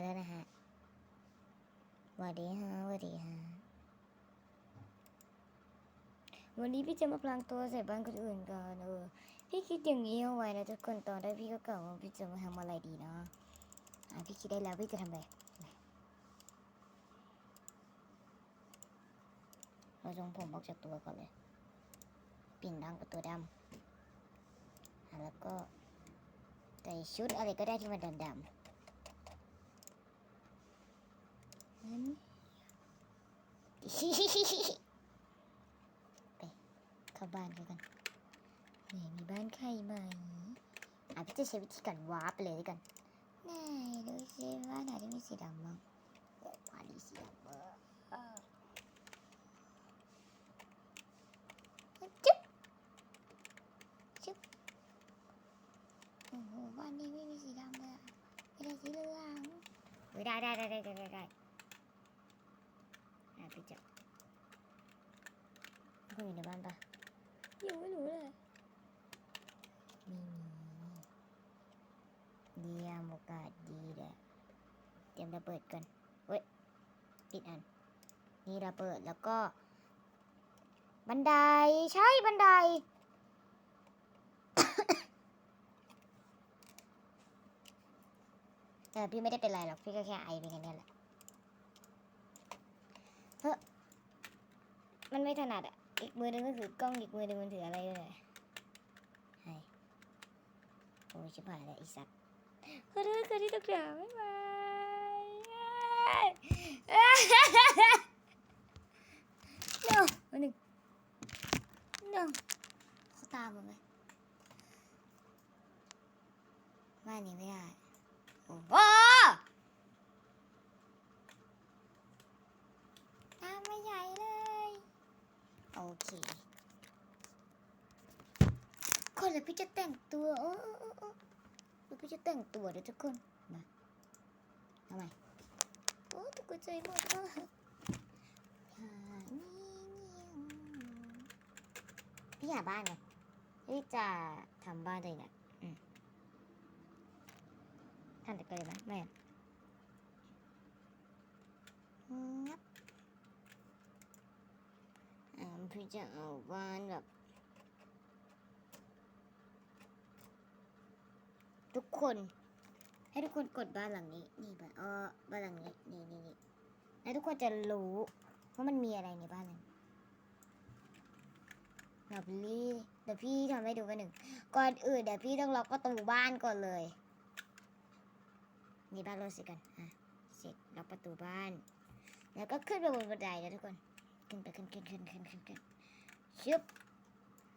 ฮัลโหลนะฮะวัสดีฮะวัสดีฮะ วันนี้พี่จะมาพลางตัวใส่บ้านคนอื่นกันเออ พี่คิดอย่างนี้เอาไว้นะทุกคนตอนแรกพี่ก็กล่าวว่าพี่จะมาทำอะไรดีเนาะอะพี่คิดได้แล้วพี่จะทำอะไรเราจงผมออกจากตัวก่อนเลยเปลี่ยนดังกับตัวดำแล้วก็ใส่ชุดอะไรก็ได้ที่มันดำๆนั่น ไปเข้าบ้านกันกันนี่มีบ้านใครไหมอะพี่จะใช้วิธีการวาร์ปเลยด้วยกันไหนดูสิบ้าไหนที่มีสีดำบ้างโอ้บ้านนี้สีดำเบอร์เออจุ๊บจุ๊บโอ้โหบ้านนี้ไม่มีสีดำเลยไม่ได้สีเหลืองได้ได้ได้ได้ได้ได้ ได้อะพี่จะคุณอยู่ในบ้านปะยังไม่รู้เลยไม่มีเยี่ยมโอกาสดีเลยเตรียมระเบิดกันเว้ยปิดอัน นี่ระเบิดแล้วก็ บันไดใช่บันไดแต่พี่ไม่ได้เป็นไรหรอก พี่ก็แค่ไอเป็นแค่นี้แหละ เฮ้อมันไม่ถนัดอะ อีกมือหนึงมันถือกล้องอีกมือหนึงมันถืออะไรอยู่เลยใช่โอ้ยชิบหายแล้วไอีสัตว์ขอโทษค่ะที่ตกด่าบ๊ายบายเนาวันหนึ่งเนาเขาตามมาไหมบ้านนี้ไม่ได้ โอ้โห ตามไม่ใหญ่เลย โอเค คนเดี๋ยวพี่จะแต่งตัวโอ้โอ้โอ้เดี๋ยวพี่จะแต่งตัวเดี๋ยวทุกคนมาทำไมโอ้ตกใจหมดเลยหานี่พี่หาบ้านไงพี่จะทำบ้านตัวเองอะอืมทำแต่ก็เลยไหมไม่งับ พี่จะเอาบ้านแบบ ทุกคน ให้ทุกคนกดบ้านหลังนี้ นี่บ้านเออบ้านหลังนี้นี่นี่นี่แล้วทุกคนจะรู้ว่ามันมีอะไรในบ้านนั้นแบบนี้เดี๋ยวพี่ทำให้ดูกันหนึ่ง ก่อนอื่นเดี๋ยวพี่ต้องล็อกประตูบ้านก่อนเลย นี่บ้านเราสร็จกัน อะ เสร็จล็อกประตูบ้าน แล้วก็ขึ้นไปบนบันไดนะทุกคน ขึ้นไปขึ้นขึ้นขึ้นขึ้นขึ้นขึ้นชึบ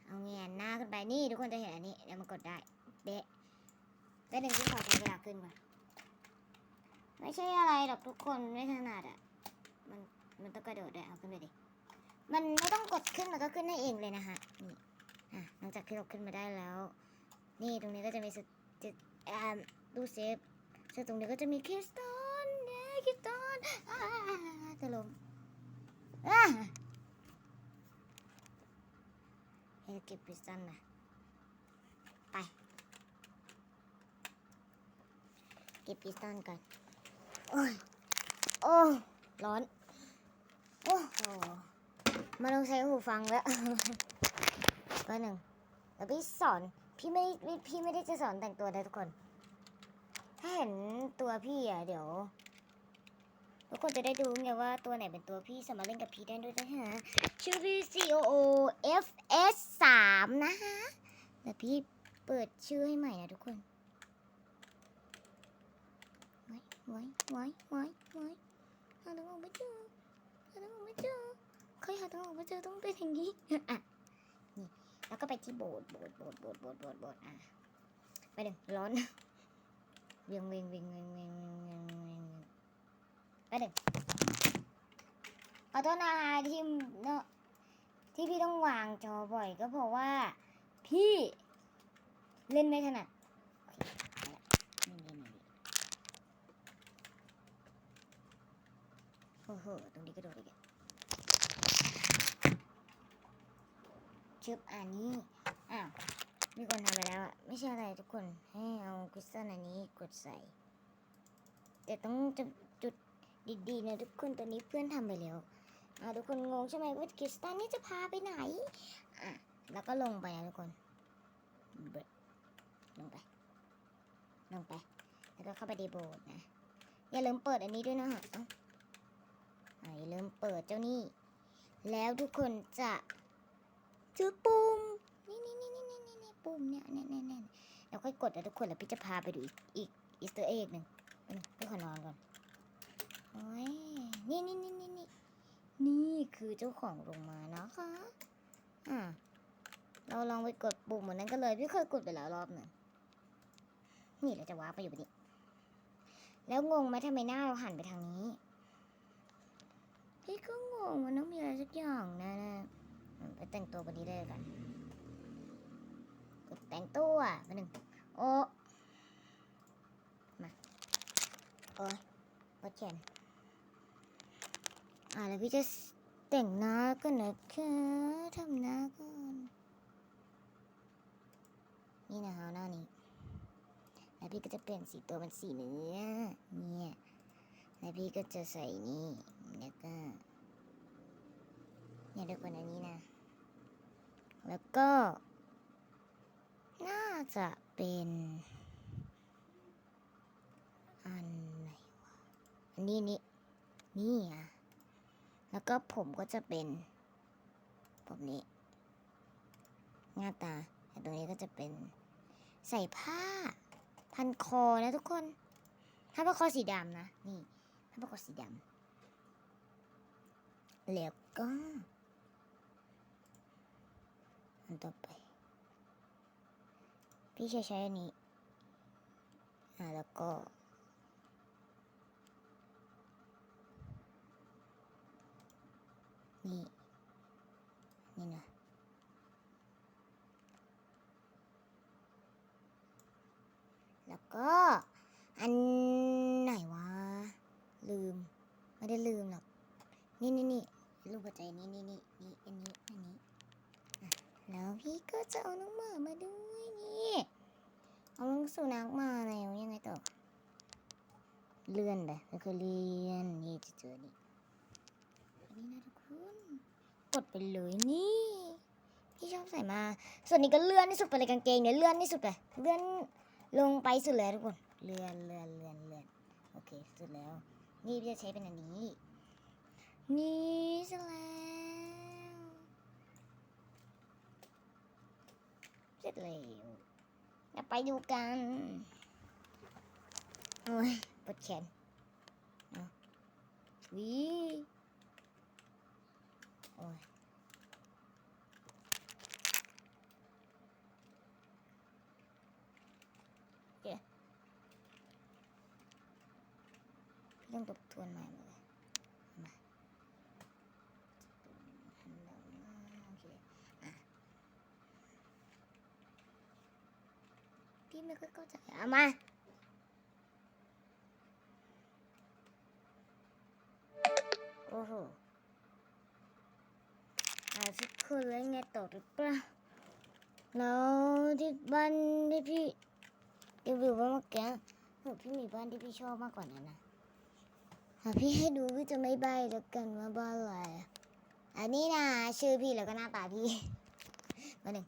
เอาเงียนหน้าขึ้นไปนี่ทุกคนจะเห็นอันนี้เดี๋ยวมันกดได้เดะได้หนึ่งที่ขอใช้เวลาขึ้นก่อนไม่ใช่อะไรหรอกทุกคนไม่ถนัดอะมันมันต้องกระโดดด้วยเอาขึ้นไปดิมันไม่ต้องกดขึ้นมันก็ขึ้นได้เองเลยนะฮะนี่อะหลังจากที่เราขึ้นมาได้แล้ว นี่ตรงนี้ก็จะมีสติอ่าตู้เซฟซึ่งตรงนี้ก็จะมีคริสตัลเนี่ยคริสตัลอ่าจะลม อะให้เก็บพิซซันนะไป เก็บพิซซันกันโอ้ย โอ้ ร้อน โอ้โหมาต้องใช้หูฟังแล้วก็หนึ่งแล้วพี่สอน พี่ไม่ไม่พี่ไม่ได้จะสอนแต่งตัวนะทุกคน ถ้าเห็นตัวพี่อะเดี๋ยว ทุกคนจะได้ดูไงว่าตัวไหนเป็นตัวพี่สามารถเล่นกับพี่ได้ด้วยนะฮะชื่อพี่ C O O F S สามนะฮะเดี๋ยวพี่เปิดชื่อให้ใหม่นะทุกคนไว้ไว้ไว้ไว้ไว้หาทางออกไม่เจอหาทางออกไม่เจอใครหาทางออกไม่เจอต้องเป็นอย่างนี้อะนี่แล้วก็ไปที่โบสถ์โบสถ์โบสถ์โบสถ์โบสถ์โบสถ์โบสถ์อะไปหนึ่งร้อนเวียงเวียงเวียงเวียงเวียงเวียง ปหนึ่งขอโทษนะคะที่เนอะที่พี่ต้องวางจอบ่อยก็เพราะว่า พี่เล่นไม่ถนัดโอ้โห ตรงนี้กระโดดอีกชึบอันนี้ อ้าว มีคนทำไปแล้วอะไม่ใช่อะไรทุกคน ให้เอาคริสตัลอันนี้กดใส่ แต่ต้องจะ ดีๆนะทุกคนตอนนี้เพื่อนทำไปแล้วอ่าทุกคนงงใช่ไหมว่าคริสตันนี่จะพาไปไหนอะแล้วก็ลงไปนะทุกคนเบรกลงไป ลงไป แล้วก็เข้าไปในโบสถ์นะ อย่าลืมเปิดอันนี้ด้วยนะฮะอ่าอย่าลืมเปิดเจ้านี่ แล้วทุกคนจะเจอปุ่มนี่นี่นี่นี่นี่นี่ปุ่มเนี่ยเนี่ยเนี่ยเนี่ยแล้วค่อยกดนะทุกคนแล้วพี่จะพาไปดูอีกอีกอีสเตอร์เอ็กหนึ่งไปขอนอนก่อน โอ้ยนี่นี่นี่นี่นี่นี่คือเจ้าของโรงมานะคะอ่าเราลองไปกดปุ่มเหมือนนั้นก็เลยพี่เคยกดไปแล้วรอบหนึ่งนี่เราจะว้าไปอยู่แบบนี้ แล้วงงไหมทำไมหน้าเราหันไปทางนี้พี่ก็งงมันต้องมีอะไรสักอย่างแน่ๆไปแต่งตัววันนี้เลยกันกดแต่งตัวมาหนึ่งโอ้มา โอ้ยปวดแขนอ่า แล้วพี่จะแต่งหน้าก่อนนะคะทำหน้าก่อนนี่นะคะหน้านี้แล้วพี่ก็จะเปลี่ยนสีตัวเป็นสีเนื้อเนี่ยแล้วพี่ก็จะใส่นี่แล้วก็เนี่ยทุกคนอันนี้นะ แล้วก็ น่าจะเป็นอันไหนวะอันนี้นี่นี่อะ แล้วก็ผมก็จะเป็นผมนี้ หน้าตาแต่ตรงนี้ก็จะเป็นใส่ผ้า พันคอนะทุกคนถ้าพันคอสีดำนะ นี่ถ้าพันคอสีดำแล้วก็อันต่อไป พี่จะใช้อันนี้อ่าแล้วก็ นี่ นี่นะแล้วก็ อันไหนวะ ลืม ไม่ได้ลืมหรอก นี่นี่นี่รูปหัวใจนี่นี่นี่นี่อันนี้ อันนี้แล้วพี่ก็จะเอาน้องหมามาด้วยนี่ เอาน้องสุนัขมาแล้วยังไงต่อ เลื่อนไปแล้วก็เลื่อนนี่จะเจอนี่อันนี้นะทุกคน กดไปเลยนี่พี่ชอบใส่มา ส่วนนี้ก็เลื่อนที่สุดไปเลยกางเกงเนี่ยเลื่อนที่สุดไปเลื่อนลงไปสุดเลยทุกคนเลื่อนเลื่อนเลื่อนเลื่อนโอเคสุดแล้ว นี่พี่จะใช้เป็นอันนี้ นี่เสร็จแล้วเสร็จแล้วเดี๋ยวไปดูกันโอ้ยปวดแขนวิอ้ยเดี๋ยวพี่ต้องทบทว นใหม่หมดเลยมาหันหลังมาโอเคอะพี่ไม่ค่อยเข้าใจเอามาโอ้โหอาทุกคนแล้วไงต่อหรือเปล่าแล้วที่บ้านที่พี่รีวิวว่าเมื่อกี้เออพี่มีบ้านที่พี่ชอบมากกว่านั้นนะ อะพี่ให้ดูพี่จะไม่ใบแล้วกันว่าบ้านอะไรอะอันนี้นะชื่อพี่แล้วก็หน้าตาพี่มาหนึ่ง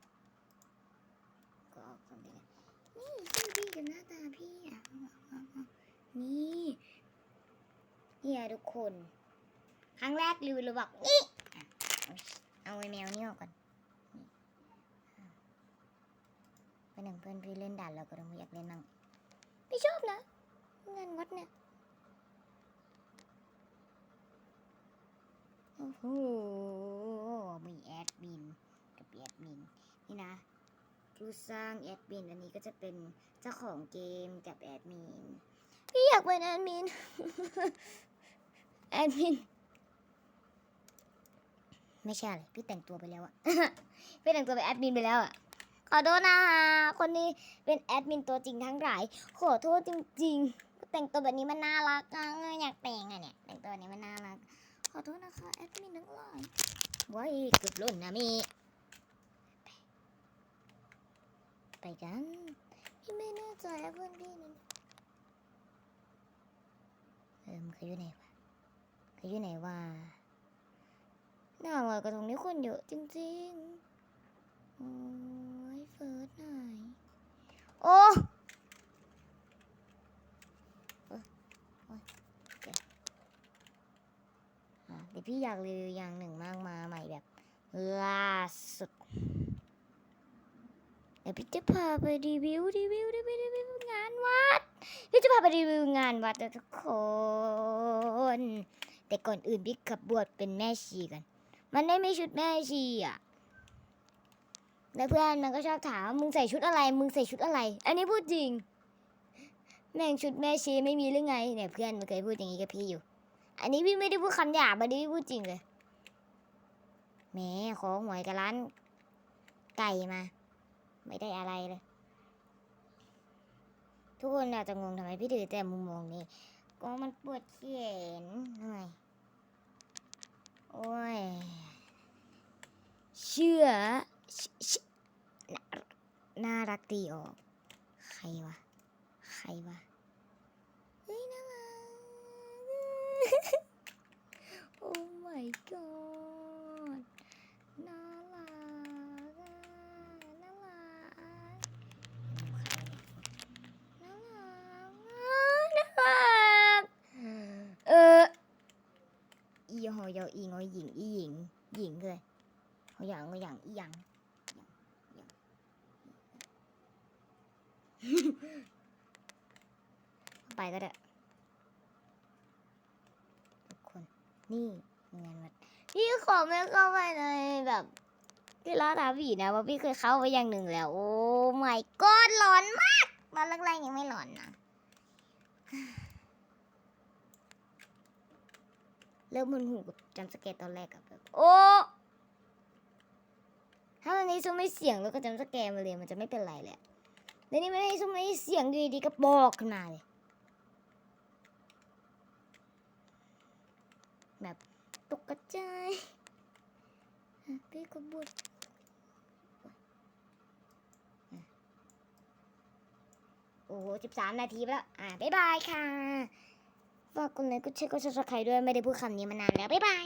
ก็ออกตรงนี้นี่ชื่อพี่กับหน้าตาพี่อะเอาเอาเอานี่เนี่ยทุกคน ครั้งแรกรีวิวเราบอกนี่อะเอาเอาไอ้แมวนี่ออกก่อนนี่ไปหนึ่งเพื่อนพี่เล่นด่านแล้วก็ต้องอยากเล่นนั่งพี่ชอบนะงานวัดเนี่ย โอ้โหมีแอดมินกับแอดมินนี่นะผู้สร้างแอดมินอันนี้ก็จะเป็นเจ้าของเกมกับแอดมินพี่อยากเป็นแอดมินแอดมินไม่ใช่เลยพี่แต่งตัวไปแล้วอะพี่แต่งตัวเป็นแอดมินไปแล้วอะขอโทษนะคะคนนี้เป็นแอดมินตัวจริงทั้งหลายขอโทษจริงๆแต่งตัวแบบนี้มันน่ารักอะอยากแต่งอะเนี่ยแต่งตัวแบบนี้มันน่ารัก อโทษนะคะแอดมินทั้งหลายว้ายเกือบล่นนะมีไปกันพี่ไม่แน่ใจอะเพื่อนพี่นั้นเออมันเคยอยู่ไหนวะเคยอยู่ไหนวะหน้าลอยกระทงนี้คนเยอะจริงๆ โอ้ยเฟิร์สไหนโอ้เอ้ยโอ้ยโอเคอะเดี๋ยว พี่อยากรีวิวอย่างหนึ่งมากมาใหม่แบบล่าสุดเดี๋ยวพี่จะพาไปรีวิวรีวิวรีวิวรีวิวงานวัด พี่จะพาไปรีวิวงานวัดทุกคน แต่ก่อนอื่นพี่ขับบวชเป็นแม่ชีกัน มันได้มีชุดแม่ชีอะแล้วเพื่อนมันก็ชอบถามว่ามึงใส่ชุดอะไร มึงใส่ชุดอะไร อันนี้พูดจริง แม่งชุดแม่ชีไม่มีหรือไงเนี่ยเพื่อนมันเคยพูดอย่างนี้กับพี่อยู่ อันนี้พี่ไม่ได้พูดคำหยาบอันนี้พี่พูดจริงเลยแหมขอหวยกับร้าน ไก่มา ไม่ได้อะไรเลย ทุกคนอาจจะงงทำไมพี่ถือแต่มุมมองนี้ก็มันปวดแขนหน่อยโอ้ยเชื่อชชน่าน่ารักดีออก ใครวะ ใครวะ เฮ้ย น่ารัก โอ้ my god น่ารักน่ารักน่ารักน่ารักเอออีหอยออีงอหญิงอีหญิงหญิงเลยหอยางหอยางอีหยังไปก็ได้ทุกค นี่งานวัดพี่ขอไม่เข้าไปในแบบที่ร้านอาบีนะว่าะพี่เคยเข้าไปอย่างหนึ่งแล้ว โอ้ my god ร้อนมากตอนแรกๆยังไม่ร้อนนะเริ่มมึนหูกับจำสเกตตอนแรกอะแบบโอ้ถ้าวันนี้ซุ่มไม่เสียงแล้วก็จำสแกร์มาเลยมันจะไม่เป็นไรเลยอะแล้วนี่ไม่ได้ซุ่มไม่เสียงดีๆก็บอกขึ้นมาเลย แบบตกกระจายพี่ก็บวชอะโอ้สิบสามนาทีแล้ว อะบ๊ายบายค่ะฝากกดไลค์กดแชร์กดซับสไครต์ด้วย ไม่ได้พูดคำนี้มานานแล้ว บ๊ายบาย